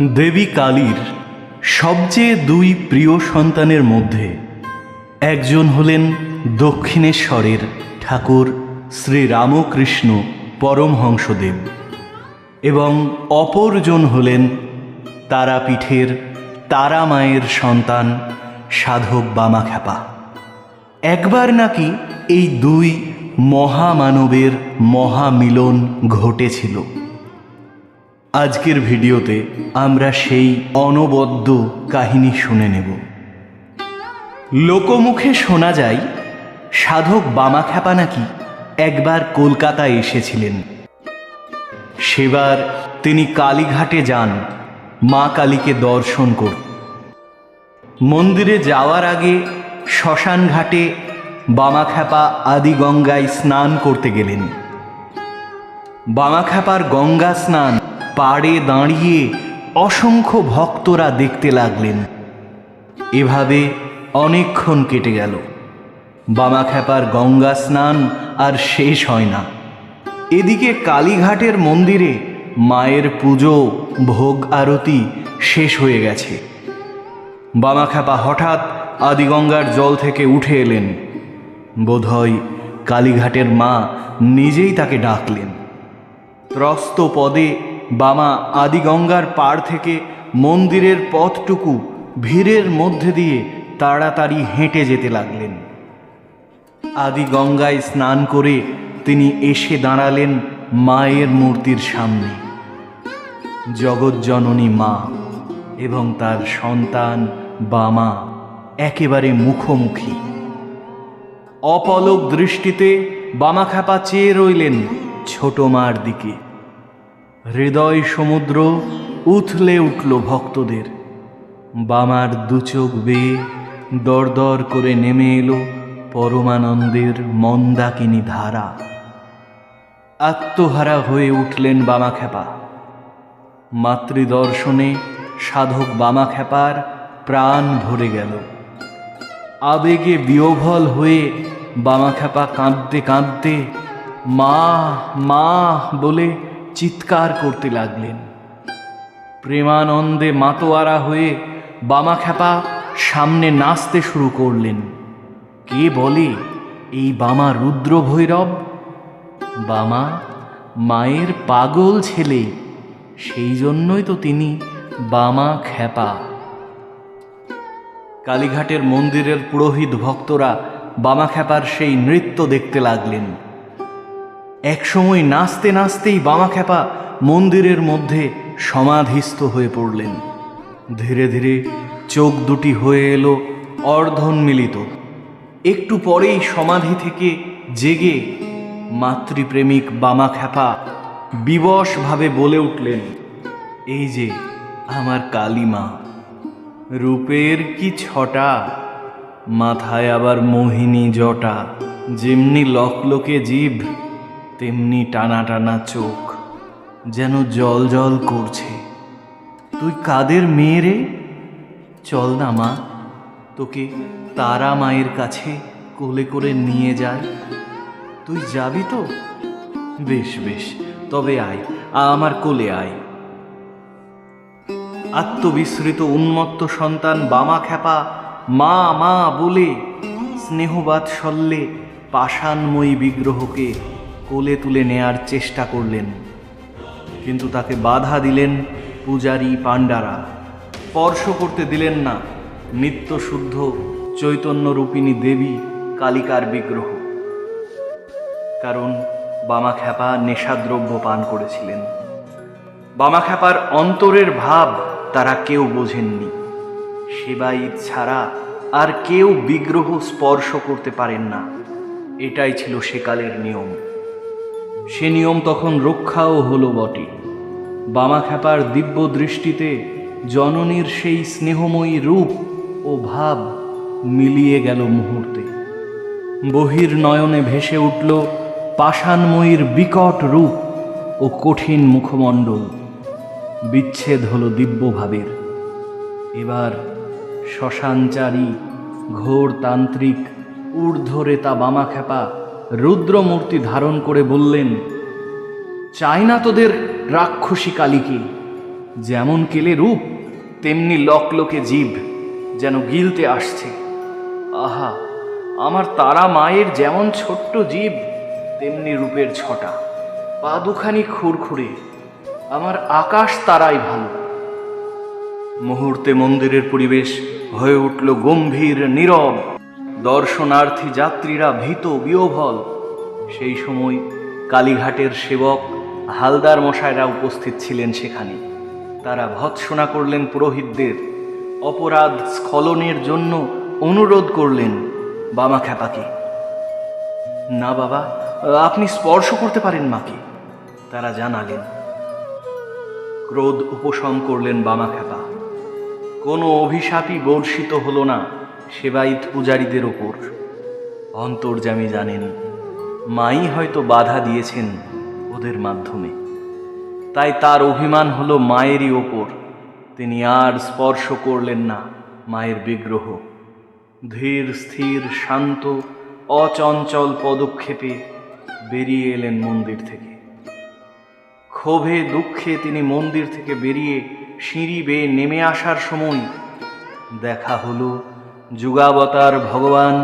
দেবী কালীর সবচেয়ে দুই প্রিয় সন্তানের মধ্যে একজন হলেন দক্ষিণেশ্বরের ঠাকুর শ্রী রামকৃষ্ণ পরমহংসদেব এবং অপরজন হলেন তারাপীঠের তারা মায়ের সন্তান সাধক বামাখ্যাপা। একবার নাকি এই দুই মহামানবের মহামিলন ঘটেছিল। আজকের ভিডিওতে আমরা সেই অনবদ্য কাহিনী শুনে নেব। লোকমুখে শোনা যায়, সাধক বামাখ্যাপা নাকি একবার কলকাতায় এসেছিলেন। সেবার তিনি কালীঘাটে যান, মা কালীকে দর্শন করতে। মন্দিরে যাওয়ার আগে শ্মশান ঘাটে বামাখ্যাপা আদি গঙ্গায় স্নান করতে গেলেন। বামাখ্যাপার গঙ্গা স্নান পাড়ে দাঁড়িয়ে অসংখ্য ভক্তরা দেখতে লাগলেন। এভাবে অনেকক্ষণ কেটে গেল। বামাখ্যাপার গঙ্গা স্নান আর শেষ হয় না। এদিকে কালীঘাটের মন্দিরে মায়ের পুজো, ভোগ আরতি শেষ হয়ে গেছে। বামাখ্যাপা হঠাৎ আদিগঙ্গার জল থেকে উঠে এলেন। বোধহয় কালীঘাটের মা নিজেই তাকে ডাকলেন। ত্রস্ত পদে বামা আদিগঙ্গার পাড় থেকে মন্দিরের পথটুকু ভিড়ের মধ্যে দিয়ে তাড়াতাড়ি হেঁটে যেতে লাগলেন। আদি গঙ্গায় স্নান করে তিনি এসে দাঁড়ালেন মায়ের মূর্তির সামনে। জগজ্জননী মা এবং তার সন্তান বামা একেবারে মুখোমুখি। অপলক দৃষ্টিতে বামাখ্যাপা চেয়ে রইলেন ছোট মার দিকে। হৃদয় সমুদ্র উথলে উঠল ভক্তদের। বামার দুচোখ বেয়ে দরদর করে নেমে এলো পরমানন্দের মন্দাকিনী ধারা। আত্মহারা হয়ে উঠলেন বামাখ্যাপা। মাতৃদর্শনে সাধক বামাখ্যাপার প্রাণ ভরে গেল। আবেগে বিয়োভল হয়ে বামাখ্যাপা কাঁদতে কাঁদতে, মা মা বলে চিৎকার করতে লাগলেন। প্রেমানন্দে মাতোয়ারা হয়ে বামাখ্যাপা সামনে নাচতে শুরু করলেন। কে বলে এই বামা রুদ্র ভৈরব বামা মায়ের পাগল ছেলে, সেই জন্যই তো তিনি বামা খ্যাপা। কালীঘাটের মন্দিরের পুরোহিত ভক্তরা বামাখ্যাপার সেই নৃত্য দেখতে লাগলেন। একসময় নাচতে নাচতেই বামাখ্যাপা মন্দিরের মধ্যে সমাধিস্থ হয়ে পড়লেন। ধীরে ধীরে চোখ দুটি হয়ে এলো অর্ধন্মিলিত। একটু পরেই সমাধি থেকে জেগে মাতৃপ্রেমিক বামাখ্যাপা বিবশভাবে বলে উঠলেন, এই যে আমার কালিমা। রূপের কি ছটা? মাথায় আবার মোহিনী জটা। যেমনি লকলকে জিভ তেমনি টানা টানা চোখ যেন জল জল করছে। তুই কাদের মেয়ে রে? চল না মা, তোকে তারা মায়ের কাছে কোলে করে নিয়ে যায় তুই যাবি তো? বেশ বেশ, তবে আয়, আমার কোলে আয়। আত্মবিস্মৃত উন্মত্ত সন্তান বামা খ্যাপা, মা মা বলে, স্নেহবাদ স্নেহবাৎসল্যে পাষাণময়ী বিগ্রহকে কোলে তুলে নেয়ার চেষ্টা করলেন। কিন্তু তাকে বাধা দিলেন পূজারী পাণ্ডারা। স্পর্শ করতে দিলেন না নিত্য নিত্যশুদ্ধ চৈতন্যরূপিণী দেবী কালিকার বিগ্রহ। কারণ বামাখ্যাপা নেশাদ্রব্য পান করেছিলেন। বামাখ্যাপার অন্তরের ভাব তারা কেউ বোঝেননি। সেবাইত ছাড়া আর কেউ বিগ্রহ স্পর্শ করতে পারেন না। এটাই ছিল সেকালের নিয়ম। সে নিয়ম তখন রক্ষাও হলো বটে। বামাখ্যাপার দিব্য দৃষ্টিতে জননীর সেই স্নেহময়ী রূপ ও ভাব মিলিয়ে গেল মুহূর্তে। বহির নয়নে ভেসে উঠল পাষাণময়ীর বিকট রূপ ও কঠিন মুখমণ্ডল। বিচ্ছেদ হলো দিব্যভাবের। এবার শ্মশানচারী ঘোর তান্ত্রিক, ঊর্ধ্বরেতা বামাখ্যাপা রুদ্রমূর্তি ধারণ করে বললেন চাই না তোদের রাক্ষসী কালীকে যেমন কেলে রূপ, তেমনি লকলকে জীব যেন গিলতে আসছে। আহা, আমার তারা মায়ের যেমন ছোট্ট জীব, তেমনি রূপের ছটা। পা দুখানি খুরখুরে, আমার আকাশ তারাই ভালো। মুহূর্তে মন্দিরের পরিবেশ হয়ে উঠল গম্ভীর, নীরব দর্শনার্থী যাত্রীরা ভীত বিয়োভল সেই সময় কালীঘাটের সেবক হালদার মশাইরা উপস্থিত ছিলেন সেখানে। তারা ভৎসনা করলেন পুরোহিতদের। অপরাধ স্খলনের জন্য অনুরোধ করলেন বামা খ্যাপাকে না বাবা, আপনি স্পর্শ করতে পারেন মাকে। তারা জানালেন। ক্রোধ উপশম করলেন বামা খ্যাপা কোনো অভিশাপই বর্ষিত হলো না। সেবাইত পূজারীদের ওপর। অন্তর্জামী জানেন, মাই হয়তো বাধা দিয়েছেন ওদের মাধ্যমে। তাই তার অভিমান হলো মায়েরই ওপর। তিনি আর স্পর্শ করলেন না মায়ের বিগ্রহ। ধীর, স্থির, শান্ত, অচঞ্চল পদক্ষেপে বেরিয়ে এলেন মন্দির থেকে। ক্ষোভে, দুঃখে তিনি মন্দির থেকে বেরিয়ে সিঁড়ি বেয়ে নেমে আসার সময় দেখা হলো যুগাবতার ভগবান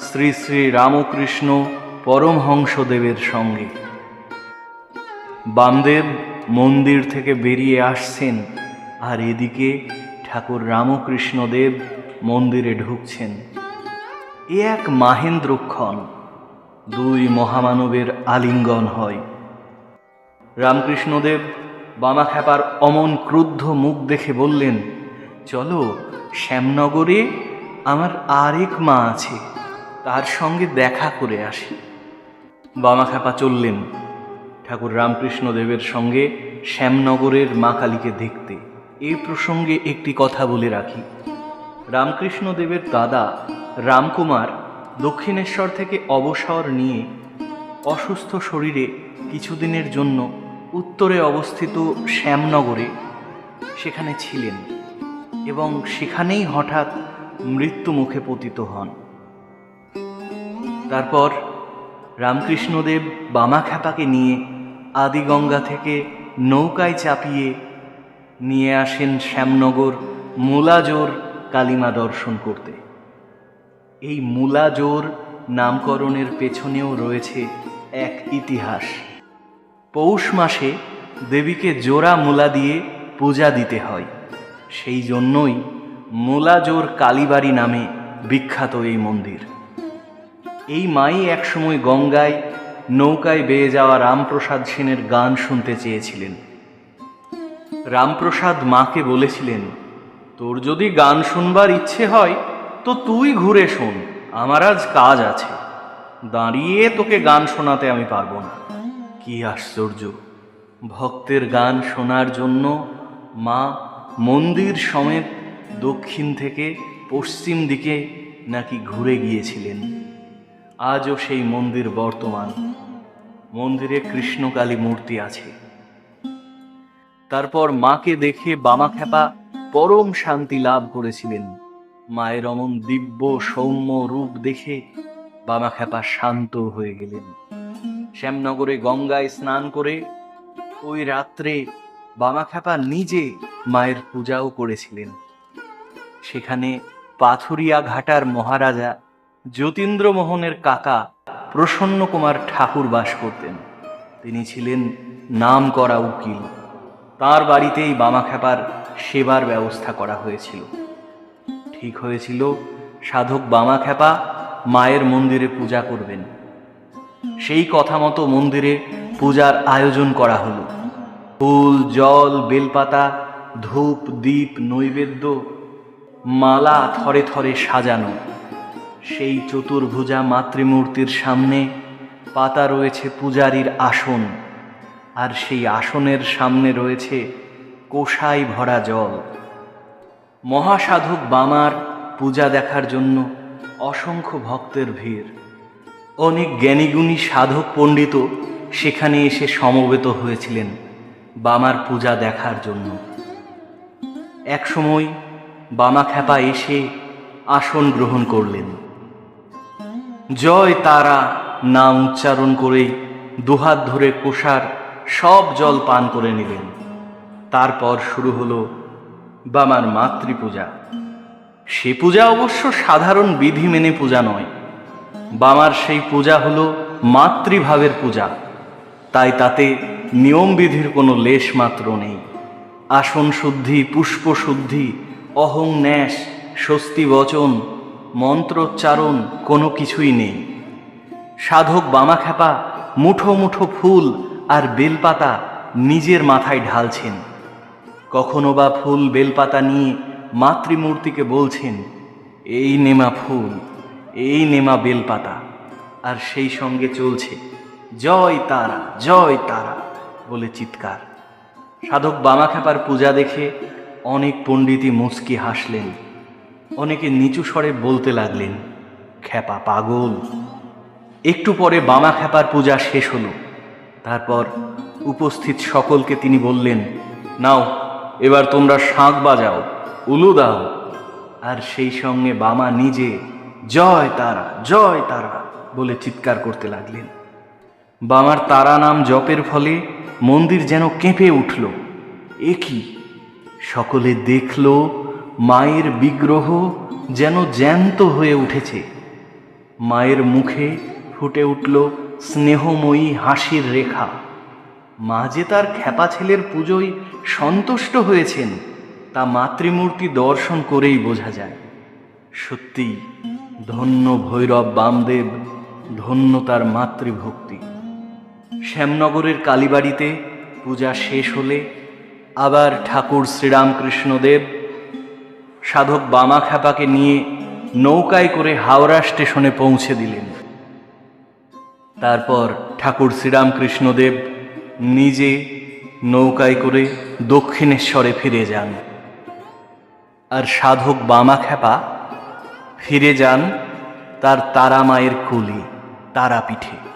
শ্রী শ্রী রামকৃষ্ণ পরমহংসদেবের সঙ্গে। বামদেব মন্দির থেকে বেরিয়ে আসছেন আর এদিকে ঠাকুর রামকৃষ্ণদেব মন্দিরে ঢুকছেন। এ এক মাহেন্দ্রক্ষণ, দুই মহামানবের আলিঙ্গন হয়। রামকৃষ্ণদেব বামাখ্যাপার অমন ক্রুদ্ধ মুখ দেখে বললেন, চলো শ্যামনগরে আমার আরেক মা আছে, তার সঙ্গে দেখা করে আসি। বামাখ্যাপা চললেন ঠাকুর রামকৃষ্ণদেবের সঙ্গে শ্যামনগরের মা কালীকে দেখতে। এই প্রসঙ্গে একটি কথা বলে রাখি। রামকৃষ্ণদেবের দাদা রামকুমার দক্ষিণেশ্বর থেকে অবসর নিয়ে অসুস্থ শরীরে কিছুদিনের জন্য উত্তরে অবস্থিত শ্যামনগরে সেখানে ছিলেন এবং সেখানেই হঠাৎ মৃত্যু মুখে পতিত হন। তারপর রামকৃষ্ণদেব বামাখ্যাপাকে নিয়ে আদিগঙ্গা থেকে নৌকায় চাপিয়ে নিয়ে আসেন শ্যামনগর মুলাজোর কালিমা দর্শন করতে। এই মুলাজোর নামকরণের পেছনেও রয়েছে এক ইতিহাস। পৌষ মাসে দেবীকে জোড়া মূলা দিয়ে পূজা দিতে হয়। সেই জন্যই মুলাজোর কালীবাড়ি নামে বিখ্যাত এই মন্দির। এই মাই একসময় গঙ্গায়, নৌকায় বেয়ে যাওয়া রামপ্রসাদ সেনের গান শুনতে চেয়েছিলেন। রামপ্রসাদ মাকে বলেছিলেন, তোর যদি গান শুনবার ইচ্ছে হয়, তো তুই ঘুরে শোন, আমার আজ কাজ আছে। দাঁড়িয়ে তোকে গান শোনাতে আমি পারব না। কি আশ্চর্য! ভক্তের গান শোনার জন্য মা মন্দির সমেত দক্ষিণ থেকে পশ্চিম দিকে নাকি ঘুরে গিয়েছিলেন। আজও সেই মন্দির বর্তমান। মন্দিরে কৃষ্ণকালী মূর্তি আছে। তারপর মাকে দেখে বামাখ্যাপা পরম শান্তি লাভ করেছিলেন। মায়ের অমন দিব্য সৌম্য রূপ দেখে বামাখ্যাপা শান্ত হয়ে গেলেন। শ্যামনগরে গঙ্গায় স্নান করে ওই রাত্রে বামাখ্যাপা নিজে মায়ের পূজাও করেছিলেন। সেখানে পাথুরিয়া ঘাটার মহারাজা যতীন্দ্রমোহনের কাকা প্রসন্ন কুমার ঠাকুর বাস করতেন। তিনি ছিলেন নাম করা উকিল। তার বাড়িতেই বামাখ্যাপার সেবার ব্যবস্থা করা হয়েছিল। ঠিক হয়েছিল, সাধক বামাখ্যাপা মায়ের মন্দিরে পূজা করবেন। সেই কথা মতো মন্দিরে পূজার আয়োজন করা হলো। ফুল, জল, বেলপাতা, ধূপ, দীপ, নৈবেদ্য মালা থরে থরে সাজানো। সেই চতুর্ভুজা মাতৃমূর্তির সামনে পাতা রয়েছে পূজারীর আসন, আর সেই আসনের সামনে রয়েছে কোষায় ভরা জল। মহাসাধক বামার পূজা দেখার জন্য অসংখ্য ভক্তের ভিড়। অনেক জ্ঞানীগুণী সাধক পণ্ডিত সেখানে এসে সমবেত হয়েছিলেন বামার পূজা দেখার জন্য। একসময় বামা খ্যাপা এসে আসন গ্রহণ করলেন। জয় তারা নাম উচ্চারণ করেই দুহাত ধরে কোষার সব জল পান করে নিলেন। তারপর শুরু হলো বামার মাতৃপূজা। সে পূজা অবশ্য সাধারণ বিধি মেনে পূজা নয়। বামার সেই পূজা হলো মাতৃভাবের পূজা। তাই তাতে নিয়মবিধির কোনো লেশ মাত্র নেই। আসন শুদ্ধি, পুষ্প শুদ্ধি অহং ন্যাস, স্বস্তি বচন, মন্ত্রোচ্চারণ কোনো কিছুই নেই। সাধক বামাখ্যাপা মুঠো মুঠো ফুল আর বেলপাতা নিজের মাথায় ঢালছেন। কখনো বা ফুল বেলপাতা নিয়ে মাতৃমূর্তিকে বলছেন, এই নেমা ফুল, এই নেমা বেলপাতা। আর সেই সঙ্গে চলছে, জয় তারা জয় তারা, বলে চিৎকার। সাধক বামাখ্যাপার পূজা দেখে অনেক পণ্ডিতই মুচকি হাসলেন। অনেকে নিচু স্বরে বলতে লাগলেন, খ্যাপা পাগল। একটু পরে বামা খ্যাপার পূজা শেষ হলো। তারপর উপস্থিত সকলকে তিনি বললেন, নাও, এবার তোমরা শাঁখ বাজাও, উলু দাও। আর সেই সঙ্গে বামা নিজে, জয় তারা জয় তারা, বলে চিৎকার করতে লাগলেন। বামার তারা নাম জপের ফলে মন্দির যেন কেঁপে উঠল। এ কি? সকলে দেখল, মায়ের বিগ্রহ যেন জ্যান্ত হয়ে উঠেছে। মায়ের মুখে ফুটে উঠল স্নেহময়ী হাসির রেখা। মা যে তার খ্যাপা ছেলের পুজোয় সন্তুষ্ট হয়েছেন, তা মাতৃমূর্তি দর্শন করেই বোঝা যায়। সত্যি, ধন্য ভৈরব বামদেব, ধন্য তার মাতৃভক্তি। শ্যামনগরের কালীবাড়িতে পূজা শেষ হলে আবার ঠাকুর শ্রীরামকৃষ্ণদেব সাধক বামা নিয়ে নৌকায় করে হাওড়া স্টেশনে পৌঁছে দিলেন। তারপর ঠাকুর শ্রীরামকৃষ্ণদেব নিজে নৌকায় করে দক্ষিণেশ্বরে ফিরে যান। আর সাধক বামা ফিরে যান তার তারা মায়ের কুলি, তারাপীঠে।